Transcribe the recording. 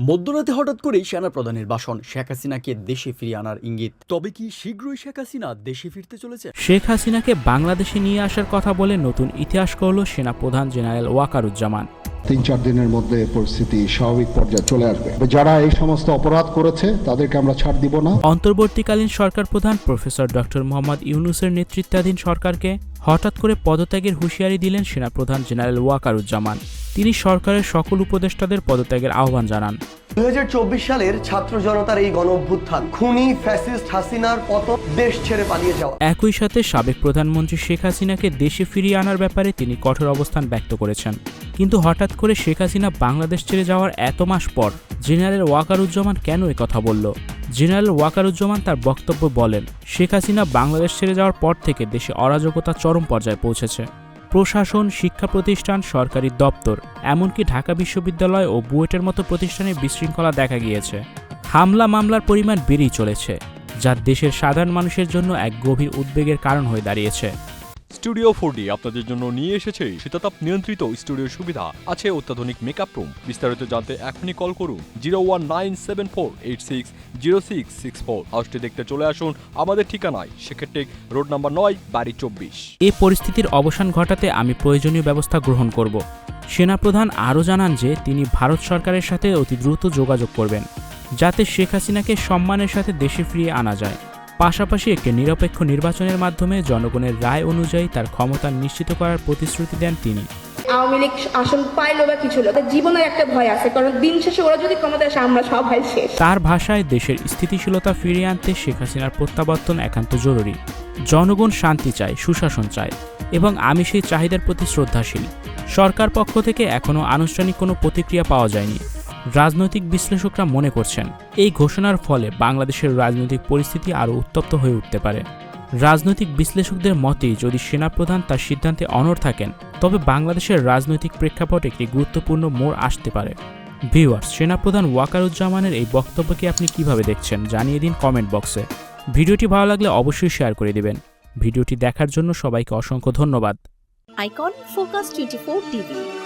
মধ্যরাতে হঠাৎ করেই সেনাপ্রধানের ভাষণ। শেখ হাসিনাকে দেশে ফিরিয়ে আনার ইঙ্গিত। তবে কি শীঘ্রই শেখ হাসিনা দেশে ফিরতে চলেছে? শেখ হাসিনাকে বাংলাদেশে নিয়ে আসার কথা বলে নতুন ইতিহাস করল সেনাপ্রধান জেনারেল ওয়াকারুজ্জামান। তিন চার দিনের মধ্যে পরিস্থিতি স্বাভাবিক পর্যায়ে চলে আসবে। যারা এই সমস্ত অপরাধ করেছে তাদেরকে আমরা ছাড় দিব না। অন্তর্বর্তীকালীন সরকার প্রধান প্রফেসর ডক্টর মোহাম্মদ ইউনুসের নেতৃত্বাধীন সরকারকে হঠাৎ করে পদত্যাগের হুঁশিয়ারি দিলেন সেনাপ্রধান জেনারেল ওয়াকারুজ্জামান। তিনি সরকারের সকল উপদেষ্টাদের পদত্যাগের আহ্বান জানান। দু হাজার চব্বিশ সালের ছাত্র জনতার এই গণ অভ্যুত্থান খুনি ফ্যাসিস্ট হাসিনার পতন দেশ ছেড়ে পালিয়ে যাওয়া। একই সাথে সাবেক প্রধানমন্ত্রী শেখ হাসিনাকে দেশে ফিরিয়ে আনার ব্যাপারে তিনি কঠোর অবস্থান ব্যক্ত করেছেন। কিন্তু হঠাৎ করে শেখ হাসিনা বাংলাদেশ ছেড়ে যাওয়ার এত মাস পর জেনারেল ওয়াকারুজ্জামান কেন এ কথা বলল? জেনারেল ওয়াকারুজ্জামান তার বক্তব্য বলেন শেখ হাসিনা বাংলাদেশ ছেড়ে যাওয়ার পর থেকে দেশে অরাজকতা চরম পর্যায়ে পৌঁছেছে। প্রশাসন, শিক্ষা প্রতিষ্ঠান, সরকারি দপ্তর, এমনকি ঢাকা বিশ্ববিদ্যালয় ও বুয়েটের মতো প্রতিষ্ঠানে বিশৃঙ্খলা দেখা গিয়েছে। হামলা মামলার পরিমাণ বেড়েই চলেছে, যা দেশের সাধারণ মানুষের জন্য এক গভীর উদ্বেগের কারণ হয়ে দাঁড়িয়েছে। স্টুডিও ফোর ডি আপনাদের জন্য নিয়ে এসেছে শীতাতাপ নিয়ন্ত্রিত স্টুডিও সুবিধা। আছে অত্যাধুনিক মেকআপ রুম বিস্তারিত জানতে এখনই কল করুন zero one nine seven four eight six zero six six four হাউসটি দেখতে চলে আসুন আমাদের ঠিকানায়। সেক্ষেত্রে রোড নাম্বার নয়, বাড়ি চব্বিশ। এ পরিস্থিতির অবসান ঘটাতে আমি প্রয়োজনীয় ব্যবস্থা গ্রহণ করব। সেনাপ্রধান আরও জানান যে, তিনি ভারত সরকারের সাথে অতি দ্রুত যোগাযোগ করবেন, যাতে শেখ হাসিনাকে সম্মানের সাথে দেশে ফিরিয়ে আনা যায়। পাশাপাশি একটি নিরপেক্ষ নির্বাচনের মাধ্যমে জনগণের রায় অনুযায়ী তার ক্ষমতা নিশ্চিত করার প্রতিশ্রুতি দেন তিনি। আওয়ামী লীগ আসন পাইলো বা কিছু হলো তাদের জীবনের একটা ভয় আছে কারণ দিন শেষে ওরা যদি ক্ষমতায় আসে আমরা সবাই শেষ। তার ভাষায় দেশের স্থিতিশীলতা ফিরিয়ে আনতে শেখ হাসিনার প্রত্যাবর্তন একান্ত জরুরি। জনগণ শান্তি চায় সুশাসন চায় এবং আমি সেই চাহিদার প্রতি শ্রদ্ধাশীল। সরকার পক্ষ থেকে এখনও আনুষ্ঠানিক কোনো প্রতিক্রিয়া পাওয়া যায়নি। রাজনৈতিক বিশ্লেষকরা মনে করছেন, এই ঘোষণার ফলে বাংলাদেশের রাজনৈতিক পরিস্থিতি আরও উত্তপ্ত হয়ে উঠতে পারে। রাজনৈতিক বিশ্লেষকদের মতে, যদি সেনাপ্রধান তার সিদ্ধান্তে অনড় থাকেন, তবে বাংলাদেশের রাজনৈতিক প্রেক্ষাপট একটি গুরুত্বপূর্ণ মোড় আসতে পারে। ভিউয়ার্স, সেনাপ্রধান ওয়াকারুজ্জামানের এই বক্তব্যকে আপনি কীভাবে দেখছেন, জানিয়ে দিন কমেন্ট বক্সে। ভিডিওটি ভালো লাগলে অবশ্যই শেয়ার করে দিবেন। ভিডিওটি দেখার জন্য সবাইকে অসংখ্য ধন্যবাদ। Icon focus twenty TV.